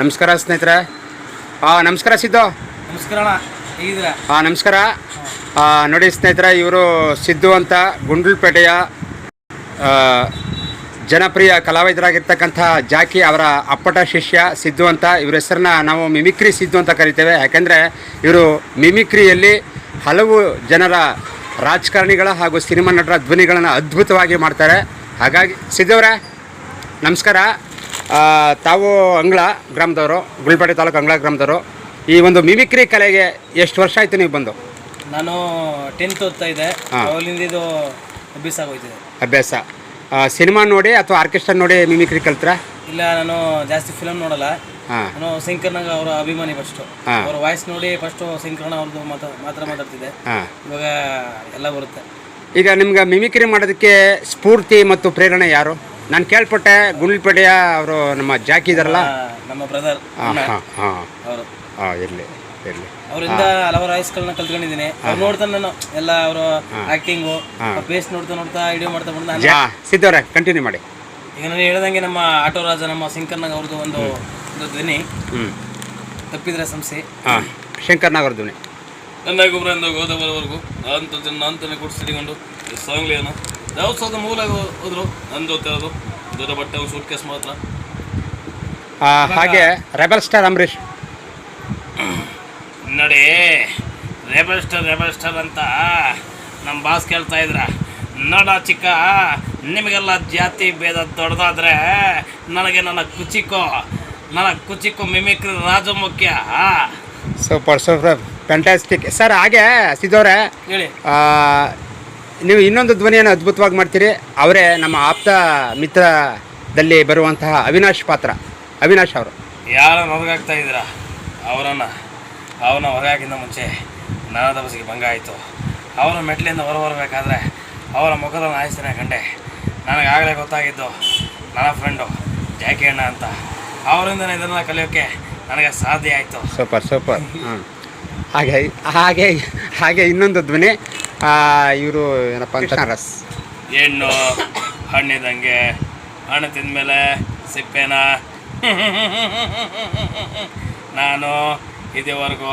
ನಮಸ್ಕಾರ ಸ್ನೇಹಿತರೆ. ಹಾಂ ನಮಸ್ಕಾರ ಸಿದ್ದು. ನಮಸ್ಕಾರ ಹಾಂ ನಮಸ್ಕಾರ. ನೋಡಿ ಸ್ನೇಹಿತರೆ ಇವರು ಸಿದ್ದು ಅಂತ ಗುಂಡ್ಲುಪೇಟೆಯ ಜನಪ್ರಿಯ ಕಲಾವಿದರಾಗಿರ್ತಕ್ಕಂಥ ಜಾಕಿ ಅವರ ಅಪ್ಪಟ ಶಿಷ್ಯ ಸಿದ್ದು ಅಂತ. ಇವ್ರ ಹೆಸರನ್ನ ನಾವು ಮಿಮಿಕ್ರಿ ಸಿದ್ದು ಅಂತ ಕರಿತೇವೆ. ಯಾಕೆಂದರೆ ಇವರು ಮಿಮಿಕ್ರಿಯಲ್ಲಿ ಹಲವು ಜನರ ರಾಜಕಾರಣಿಗಳ ಹಾಗೂ ಸಿನಿಮಾ ನಟರ ಧ್ವನಿಗಳನ್ನು ಅದ್ಭುತವಾಗಿ ಮಾಡ್ತಾರೆ. ಹಾಗಾಗಿ ಸಿದ್ದವರೇ ನಮಸ್ಕಾರ. ತಾವು ಅಂಗಳ ಗ್ರಾಮದವರು ಗುಲ್ಪೇಟೆ ತಾಲೂಕು ಅಂಗ್ಳ ಗ್ರಾಮದವರು ಈ ಒಂದು ಮಿಮಿಕ್ರಿ ಕಲೆಗೆ ಎಷ್ಟು ವರ್ಷ ಆಯಿತು ನೀವು ಬಂದು? ನಾನು ಟೆಂತ್ ಓದ್ತಾ ಇದ್ದೆ. ಅವಲಿಂದ ಇದು ಅಭ್ಯಾಸ ಆಗೋಯ್ತಿದೆ. ಅಭ್ಯಾಸ. ಸಿನಿಮಾ ನೋಡಿ ಅಥವಾ ಆರ್ಕೆಸ್ಟ್ರಾ ನೋಡಿ ಮಿಮಿಕ್ರಿ ಕಲ್ತ್ರ? ಇಲ್ಲ ನಾನು ಜಾಸ್ತಿ ಫಿಲಮ್ ನೋಡಲ್ಲ. ನಾನು ಸಿಂಕರ್ನಾಗ ಅವರ ಅಭಿಮಾನಿ ಫಸ್ಟು. ಅವ್ರ ವಾಯ್ಸ್ ನೋಡಿ ಫಸ್ಟು ಸಿಂಕರ್ನ ಅವ್ರದ್ದು ಮಾತಾ ಮಾತ್ರ ಮಾತಾಡ್ತಿದ್ದೆ. ಇವಾಗ ಎಲ್ಲ ಬರುತ್ತೆ. ಈಗ ನಿಮ್ಗೆ ಮಿಮಿಕ್ರಿ ಮಾಡೋದಕ್ಕೆ ಸ್ಫೂರ್ತಿ ಮತ್ತು ಪ್ರೇರಣೆ ಯಾರು? ನಾನು ಕೇಳ್ಪಟ್ಟೆ ಗುಂಡ್ಲಪೇಟೆಯ ಅವರು ನಮ್ಮ ಜಾಕಿ ಇದಾರಲ್ಲ? ನಮ್ಮ ಬ್ರದರ್ ಹಾಂ ಹಾಂ. ಹಾಂ. ಅವರು. ಹಾಂ ಇರಲಿ ಇರಲಿ. ಅವರಿಂದ ಹಲವಾರು ವಾಯ್ಸ್ಗಳನ್ನ ಕಲ್ತ್ಕೊಂಡಿದ್ದೀನಿ. ಅವ್ರು ನೋಡ್ತಾ ನಾನು ಎಲ್ಲ ಅವರು ಆಕ್ಟಿಂಗು ಬೇಸ್ ನೋಡ್ತಾ ನೋಡ್ತಾ ವಿಡಿಯೋ ಮಾಡ್ತಾ ಮಾಡ್ತಾ ನಾನು ಸಿದ್ದವ್ರೆ ಕಂಟಿನ್ಯೂ ಮಾಡಿ. ಈಗ ನಾನು ಹೇಳ್ದಂಗೆ ನಮ್ಮ ಆಟೋ ರಾಜ ನಮ್ಮ ಸಿಂಕರ್ನಾಗ ಅವ್ರದ್ದು ಒಂದು ಒಂದು ಧ್ವನಿ. ಹ್ಞೂ ತಪ್ಪಿದ್ರೆ ಸಂಸ್ಥೆ ಹಾಂ. ಶಂಕರ್ನಾಗರ ಧ್ವನಿ. ನನ್ನ ಗೊಬ್ಬರದಿಂದ ಗೋದವರವರೆಗೂ ನಾನು ತಾನೇ ಕುಡಿಸಿಕೊಂಡು ಸಾಂಗ್ಲಿಯನ್ನು ಯಾವ ಸದ ಮೂಲ ಹೋದ್ರು? ನನ್ನ ಜೊತೆ ದೊಡ್ಡ ಬಟ್ಟೆ ಸೂಟ್ ಕೇಸ್ ಮಾತ್ರ. ಆ, ಹಾಗೆ ರೆಬಲ್ ಸ್ಟಾರ್ ಅಂಬರೀಷ್. ನಡಿ ರೆಬಲ್ ಸ್ಟಾರ್ ರೆಬಲ್ ಸ್ಟಾರ್ ಅಂತ ನಮ್ಮ ಬಾಸ್ ಕೇಳ್ತಾ ಇದ್ರ. ನೋಡ ಚಿಕ್ಕ ನಿಮಗೆಲ್ಲ ಜಾತಿ ಭೇದ ದೊಡ್ಡದಾದ್ರೆ ನನಗೆ ನನ್ನ ಕುಚಿಕೋ ನನ್ನ ಕುಚಿಕೋ ಮಿಮಿಕ್ರಿ ರಾಜ ಮುಖ್ಯ ಸೂಪರ್ ಸೂಪರ್ ಫ್ಯಾಂಟಾಸ್ಟಿಕ್ ಸರ್ ಹಾಗೆ ಸಿದ್ದವ್ರೆ ಹೇಳಿ. ಆ, ನೀವು ಇನ್ನೊಂದು ಧ್ವನಿಯನ್ನು ಅದ್ಭುತವಾಗಿ ಮಾಡ್ತೀರಿ. ಅವರೇ ನಮ್ಮ ಆಪ್ತ ಮಿತ್ರದಲ್ಲಿ ಬರುವಂತಹ ಅವಿನಾಶ್ ಪಾತ್ರ. ಅವಿನಾಶ್ ಅವರು. ಯಾರ ಹೊರಗಾಗ್ತಾ ಇದ್ದೀರ? ಅವರನ್ನ ಅವನ ಹೊರಗಾಕಿಂತ ಮುಂಚೆ ನನ್ನ ತಪಸ್ಸಿಗೆ ಭಂಗ ಆಯಿತು. ಅವರ ಮೆಟ್ಲಿಂದ ಹೊರ ಬರಬೇಕಾದ್ರೆ ಅವರ ಮುಖದ ನಾಯಿಸ್ತೇನೆ ಕಂಡೆ. ನನಗಾಗಲೇ ಗೊತ್ತಾಗಿದ್ದು ನನ್ನ ಫ್ರೆಂಡು ಜಾಕಿ ಅಣ್ಣ ಅಂತ. ಅವರಿಂದ ಇದನ್ನು ಕಲಿಯೋಕ್ಕೆ ನನಗೆ ಸಾಧ್ಯ ಆಯಿತು. Super super. ಹಾಗೆ ಹಾಗೆ ಹಾಗೆ ಇನ್ನೊಂದು ಧ್ವನಿ. ಇವರು ಏನಪ್ಪ ಅಂತ ರಸ್ ಹೆಣ್ಣು ಹಣ್ಣಿದಂಗೆ ಹಣ್ಣು ತಿಂದಮೇಲೆ ಸಿಪ್ಪೆನ? ನಾನು ಇದುವರೆಗೂ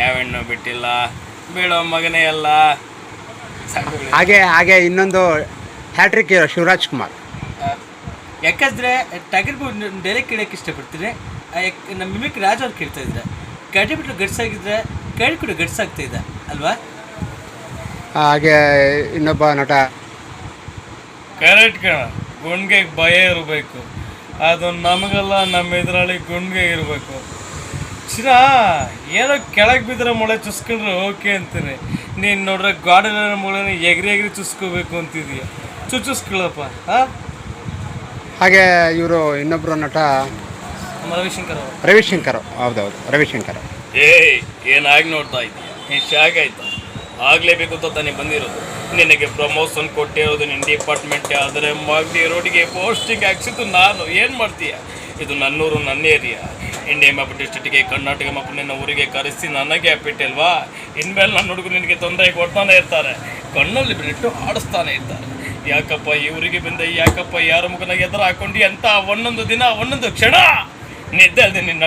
ಯಾವ ಹೆಣ್ಣು ಬಿಟ್ಟಿಲ್ಲ. ಬೀಳೋ ಮಗನೇ ಅಲ್ಲ. ಹಾಗೆ ಹಾಗೆ ಇನ್ನೊಂದು ಹ್ಯಾಟ್ರಿಕ್ ಹೀರೋ ಶಿವರಾಜ್ ಕುಮಾರ್. ಯಾಕಂದ್ರೆ ಟಗರ್ಗೂ ಡೈರೆಕ್ಟ್ ಕೇಳೋಕ್ಕೆ ಇಷ್ಟಪಡ್ತೀನಿ. ನಮ್ಮ ಮಿಮಿಕ್ ರಾಜ್ ಅವ್ರು ಕೇಳ್ತಾ ಇದ್ರೆ ಕಡೆ ಬಿಟ್ಟು ಗಡ್ಸಾಗಿದ್ರೆ ಕಡೆ ಕೂಡ ಗಡ್ಸಾಗ್ತಾ ಇದ್ದ ಅಲ್ವಾ? ಹಾಗೆ ಇನ್ನೊಬ್ಬ ನಟ. ಕರೆಕ್ಟ್ ಕಣ. ಗುಂಡ್ಗೆ ಭಯ ಇರಬೇಕು. ಅದು ನಮಗೆಲ್ಲ ನಮ್ಮ ಎದುರಾಳಿ ಗುಂಡ್ಗೆ ಇರಬೇಕು. ಚಿರ ಏನೋ ಕೆಳಗೆ ಬಿದ್ದರೆ ಮೊಳೆ ಚುಸ್ಕೊಂಡ್ರೆ ಓಕೆ ಅಂತೀನಿ. ನೀನು ನೋಡ್ರೆ ಗಾಡಿನ ಮೊಳೆನ ಎಗ್ರಿ ಎಗ್ರಿ ಚುಸ್ಕೋಬೇಕು ಅಂತಿದೀಯ. ಚುಚ್ಚುಸ್ಕೊಳ್ಳಪ್ಪ ಹಾಂ ಹಾಗೆ ಇವರು ಇನ್ನೊಬ್ಬರು ನಟ. ರವಿಶಂಕರ್ ಅವರು. ರವಿಶಂಕರ್ ಹೌದೌದು ರವಿಶಂಕರ್. ಏಯ್ ಏನಾಗಿ ನೋಡ್ತಾ ಇದ್ದೀಯ? ಈ ಶಾಕ್ ಆಯ್ತಾ? ಆಗ್ಲೇಬೇಕು ಅಂತ ತಾನೇ ಬಂದಿರೋದು. ನಿನಗೆ ಪ್ರಮೋಷನ್ ಕೊಟ್ಟಿರೋದು ನಿನ್ನ ಡಿಪಾರ್ಟ್ಮೆಂಟ್ ಆದರೆ ಮಾಗಡಿ ರೋಡಿಗೆ ಪೋಸ್ಟಿಂಗ್ ಹಾಕ್ಸಿದ್ದು ನಾನು. ಏನು ಮಾಡ್ತೀಯ? ಇದು ನನ್ನೂರು, ನನ್ನ ಏರಿಯಾ ಇಂಡಿಯಾ ಮ್ಯಾಪ್ ಡಿಸ್ಟ್ರಿಕ್ಟಿಗೆ ಕರ್ನಾಟಕ ಮ್ಯಾಪ್ ನಿನ್ನ ಊರಿಗೆ ಕರೆಸಿ ನನಗೆ ಬಿಟ್ಟಿಲ್ವಾ ಇನ್ಮೇಲೆ ನನ್ನ ಹುಡುಗರು ನಿನಗೆ ತೊಂದರೆ ಕೊಡ್ತಾನೆ ಇರ್ತಾರೆ. ಕಣ್ಣಲ್ಲಿ ಬಿಟ್ಟು ಆಡಿಸ್ತಾನೆ ಇರ್ತಾರೆ. ಯಾಕಪ್ಪ ಈ ಊರಿಗೆ ಬಂದೆ? ಯಾಕಪ್ಪ ಯಾರ ಮುಖನ ಎದುರು ಹಾಕೊಂಡು ಅಂತ ಒಂದೊಂದು ದಿನ, ಒಂದೊಂದು ಕ್ಷಣ ನಿದ್ದೆ ನಿನ್ನ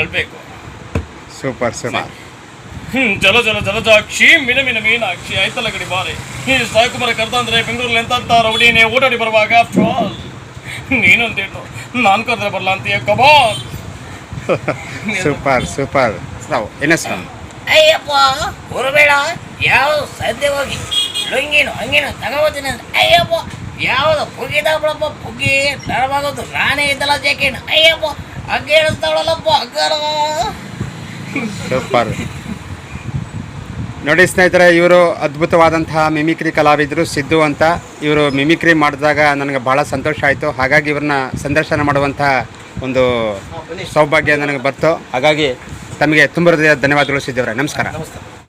ಸೂಪರ್ ಸೂಪರ್ ಹ್ಮ್, ಜಲ ಜಲ ಜಲಜಾಕ್ಷಿ ಮಿನಮಿನ ಮಿನ ಮೀನಾಕ್ಷಿ ಆಯ್ತಲ್ಲ ಗಡಿ ಬಾರಿ. ಈ ಸಾಯಿಕುಮಾರ ಕರೆದಂದ್ರೆ ಬೆಂಗಳೂರಲ್ಲಿ ಎಂತ ರೌಡಿನೇ ಓಡಾಡಿ ಬರುವಾಗ? ಫ್ರಾಲ್ ನೀನಂತೇನು ನಾನು ಕರೆದ್ರೆ ಬರಲ್ಲ ಅಂತೀಯ? Cubbon super super. ನಾವು ಏನ ಸರ್ ಅಯ್ಯಪ್ಪ ಹೊರಬೇಡ ಯಾವ ಸದ್ಯ ಹೋಗಿ ಲುಂಗಿನೋ ಹಂಗಿನ ತಗೋತೀನಿ ಅಂದ್ರೆ ಅಯ್ಯಪ್ಪ ಯಾವ್ದು ಪುಗಿದ ಬಿಡಪ್ಪ ಪುಗಿ ತಡವಾಗೋದು ನಾನೇ ಇದ್ದಲ್ಲ ಜಾಕೇನು? ಅಯ್ಯಪ್ಪ ಹಗ್ಗ ಹೇಳಿಸ್ತಾವಳಲ್ಲಪ್ಪ ಹಗ್ಗಾರ ಸೂಪರ್. ನೋಡಿ ಸ್ನೇಹಿತರೆ ಇವರು ಅದ್ಭುತವಾದಂತಹ ಮಿಮಿಕ್ರಿ ಕಲಾವಿದರು ಸಿದ್ದು ಅಂತ. ಇವರು ಮಿಮಿಕ್ರಿ ಮಾಡಿದಾಗ ನನಗೆ ಭಾಳ ಸಂತೋಷ ಆಯಿತು. ಹಾಗಾಗಿ ಇವ್ರನ್ನ ಸಂದರ್ಶನ ಮಾಡುವಂತಹ ಒಂದು ಸೌಭಾಗ್ಯ ನನಗೆ ಬಂತು ಹಾಗಾಗಿ ತಮಗೆ ತುಂಬ ಹೃದಯ ಧನ್ಯವಾದಗಳು ಸಿದ್ದವ್ರೆ ನಮಸ್ಕಾರ.